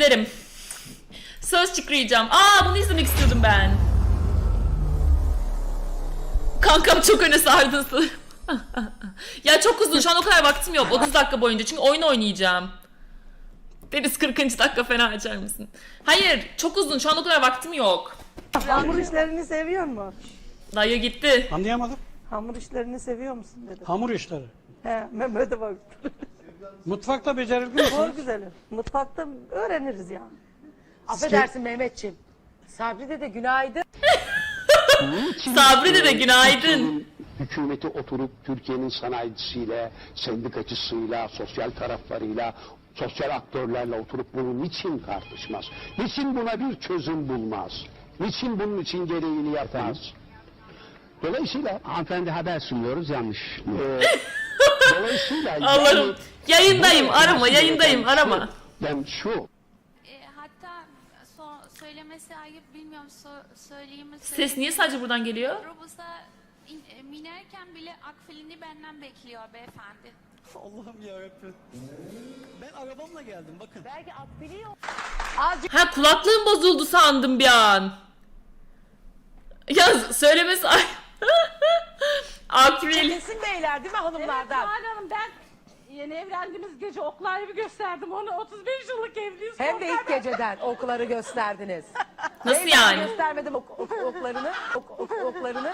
Derim. Söz çıkrayacağım. Aa bunu izlemek istiyordum ben. Kankam çok öne sardın. ya çok uzun. Şu an o kadar vaktim yok. 30 dakika boyunca. Çünkü oyun oynayacağım. Deniz 40. dakika fena açar mısın? Hayır. Çok uzun. Şu an o kadar vaktim yok. Hamur işlerini seviyor mu? Dayı gitti. Anlayamadım. Hamur işlerini seviyor musun dedim. Hamur işleri. He, Mehmet'e bak. Mutfakta becerikli misiniz? güzelim. Mutfakta öğreniriz ya. Affedersin Mehmetçim. Sabri de de günaydın. Sabri dede günaydın. Türkiye'nin Hükümeti oturup Türkiye'nin sanayicisiyle, sendikacısıyla, sosyal taraflarıyla, sosyal aktörlerle oturup bunu niçin tartışmaz? Niçin buna bir çözüm bulmaz? Niçin bunun için gereğini yapmaz? Dolayısıyla hanımefendi haber sunuyoruz yanlış. Ee, dolayısıyla Allah'ım. Yayındayım. bu- Arama. Yayındayım. Arama. Ben şu, E, hatta so- söylemesi ayıp bilmiyorum so- söyleyeyim mi? Ses niye sadece buradan geliyor? İn- e, binerken bile akfilini benden bekliyor beyefendi. Allah'ım yarabbim. Ben arabamla geldim bakın. Belki akbili yok. Ha kulaklığım bozuldu sandım bir an. Ya söylemesi ay. April. Kesin beyler değil mi hanımlardan? Zuhal Hanım ben yeni evlendiğimiz gece oklar gibi gösterdim onu 35 yıllık evliyiz. Hem de ilk geceden okları gösterdiniz. Nasıl Neyden yani? Göstermedim ok- ok- oklarını. Ok- ok- oklarını.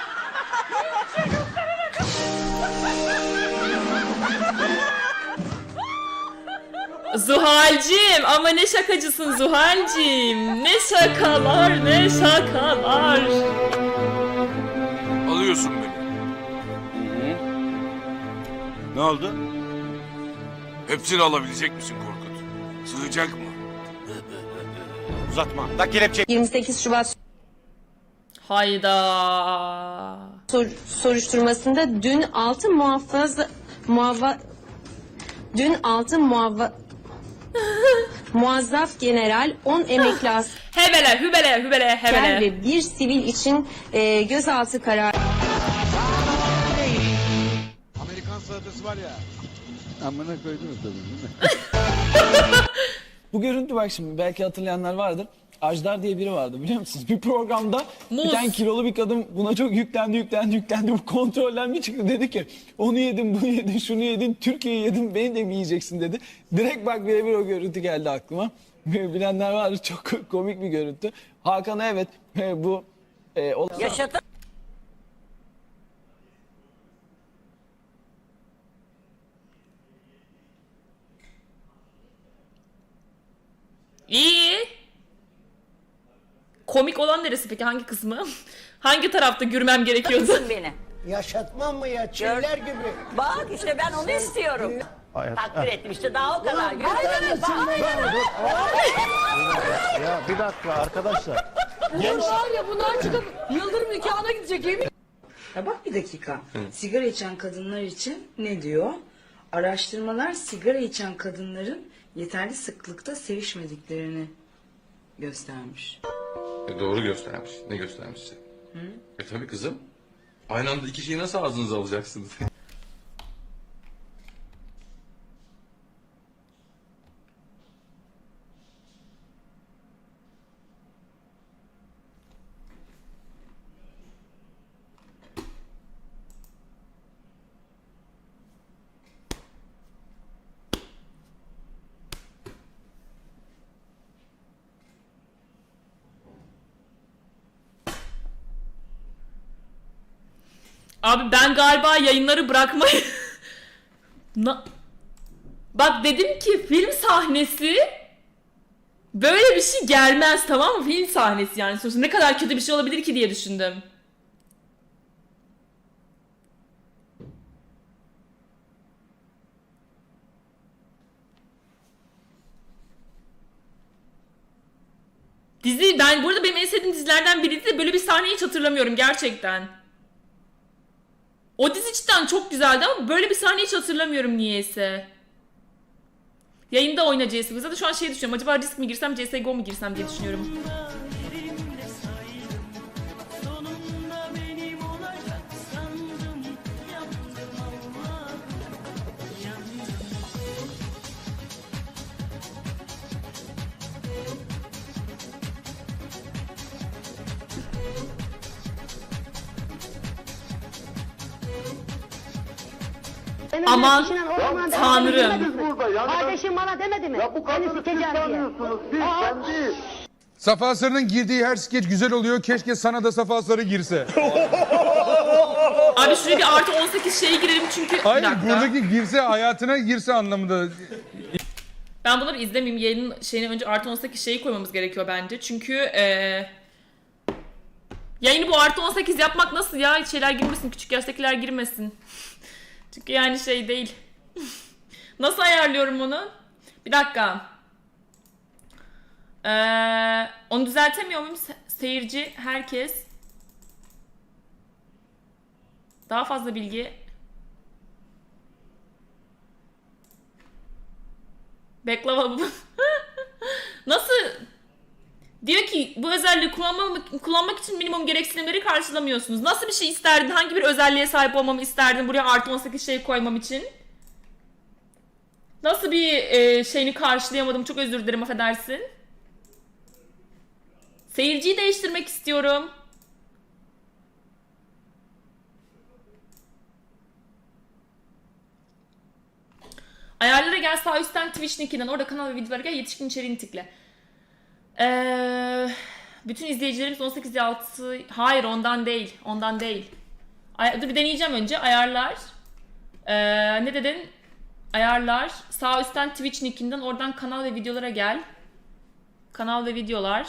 Zuhal'cim ama ne şakacısın Zuhal'cim. Ne şakalar ne şakalar. Alıyorsun beni. Ne oldu? Hepsini alabilecek misin Korkut? Sığacak mı? Uzatma. Da kelepçe. 28 Şubat Hayda. sor- soruşturmasında dün 6 muhafaza muava dün 6 muava muazzaf general 10 emekli asker Hebele hübele hübele hebele. ve bir sivil için e, gözaltı kararı Amerikan salatası var ya. Bu görüntü bak şimdi belki hatırlayanlar vardır. Ajdar diye biri vardı biliyor musunuz? Bir programda Muz. bir tane kilolu bir kadın buna çok yüklendi yüklendi yüklendi. Bu kontrolden bir çıktı dedi ki onu yedin bunu yedin şunu yedin Türkiye'yi yedin beni de mi yiyeceksin dedi. Direkt bak birebir o görüntü geldi aklıma. Bilenler vardır çok komik bir görüntü. Hakan'a evet bu e, olay- Yaşatın. Komik olan neresi peki? Hangi kısmı? Hangi tarafta gürmem gerekiyordu? beni. Yaşatmam mı ya? Çiller gibi. Bak işte ben onu istiyorum. Takdir ettim işte daha o kadar. Ya bir dakika arkadaşlar. Ya bak bir dakika. Sigara içen kadınlar için ne diyor? Araştırmalar sigara içen kadınların yeterli sıklıkta sevişmediklerini göstermiş. E doğru göstermiş. Ne göstermişse. E tabi kızım. Aynı anda iki şeyi nasıl ağzınıza alacaksınız? Abi ben galiba yayınları bırakmayı... Na... Bak dedim ki film sahnesi böyle bir şey gelmez tamam mı? Film sahnesi yani sonuçta ne kadar kötü bir şey olabilir ki diye düşündüm. Dizi ben burada benim en sevdiğim dizilerden biriydi de böyle bir sahneyi hiç hatırlamıyorum gerçekten. O dizi cidden çok güzeldi ama böyle bir sahneyi hiç hatırlamıyorum niyeyse. Yayında oyna CSGO. Zaten şu an şey düşünüyorum. Acaba risk mi girsem CSGO mu girsem diye düşünüyorum. Aman tanrım. Kardeşim bana demedi mi? Ya bu kadını siz tanıyorsunuz. Safa Sarı'nın girdiği her skeç güzel oluyor. Keşke sana da Safa Sarı girse. Abi şuraya bir artı 18 şeye girelim çünkü... Hayır buradaki girse hayatına girse anlamında. Ben bunları izlemeyeyim. Yayının şeyine önce artı 18 şeyi koymamız gerekiyor bence. Çünkü eee yayını bu artı 18 yapmak nasıl ya? Şeyler girmesin, küçük yaştakiler girmesin. Çünkü yani şey değil. nasıl ayarlıyorum onu? Bir dakika. Eee onu düzeltemiyor muyum? Se- seyirci, herkes. Daha fazla bilgi. Baklava bu. Nasıl? Diyor ki bu özelliği kullanmak, kullanmak için minimum gereksinimleri karşılamıyorsunuz. Nasıl bir şey isterdin? Hangi bir özelliğe sahip olmamı isterdin buraya artı 18 şey koymam için? Nasıl bir e, şeyini karşılayamadım? Çok özür dilerim affedersin. Seyirciyi değiştirmek istiyorum. Ayarlara gel sağ üstten Twitch linkinden orada kanal ve videolara gel yetişkin içeriğini tikle. Ee, bütün izleyicilerimiz 18 yaş altı hayır ondan değil ondan değil. Ay, dur bir deneyeceğim önce ayarlar. Ee, ne dedin? Ayarlar sağ üstten Twitch linkinden oradan kanal ve videolara gel. Kanal ve videolar.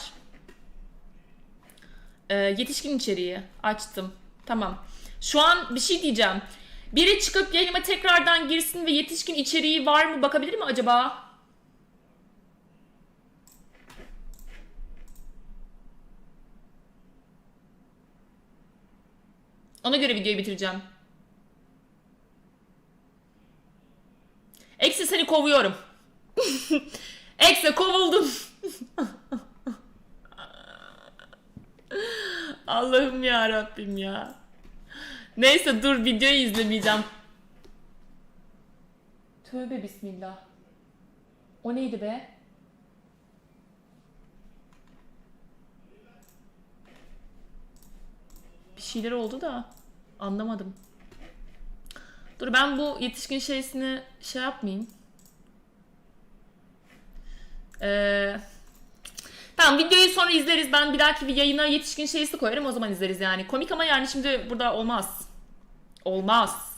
Ee, yetişkin içeriği açtım. Tamam. Şu an bir şey diyeceğim. Biri çıkıp yayınıma tekrardan girsin ve yetişkin içeriği var mı bakabilir mi acaba? Ona göre videoyu bitireceğim. Eksi seni kovuyorum. Eksi kovuldun. Allah'ım ya Rabbim ya. Neyse dur videoyu izlemeyeceğim. Tövbe bismillah. O neydi be? Bir şeyler oldu da anlamadım. Dur ben bu yetişkin şeysini şey yapmayayım. Ee, tamam videoyu sonra izleriz. Ben bir dahaki bir yayına yetişkin şeysi koyarım o zaman izleriz yani. Komik ama yani şimdi burada olmaz. Olmaz.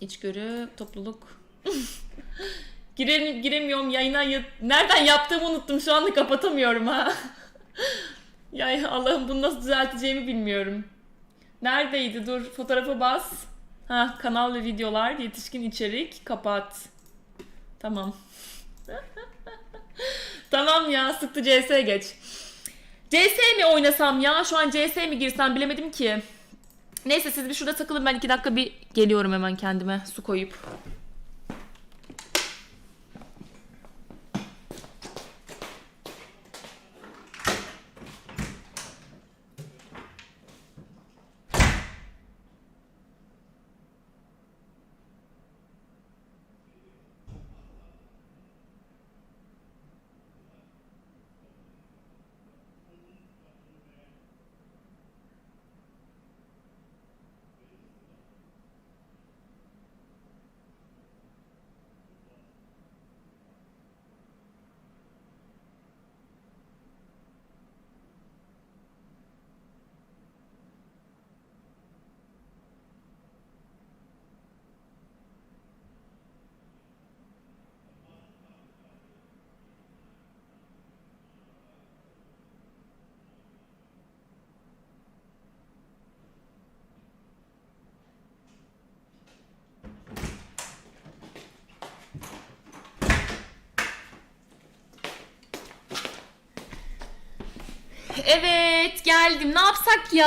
İçgörü, topluluk. Girelim, giremiyorum yayına. ya- Nereden yaptığımı unuttum. Şu anda kapatamıyorum ha. ya Allah'ım bunu nasıl düzelteceğimi bilmiyorum. Neredeydi? Dur fotoğrafa bas. Ha kanal ve videolar, yetişkin içerik, kapat. Tamam. tamam ya sıktı CS geç. CS mi oynasam ya? Şu an CS mi girsem bilemedim ki. Neyse siz bir şurada takılın ben iki dakika bir geliyorum hemen kendime su koyup. Evet geldim. Ne yapsak ya?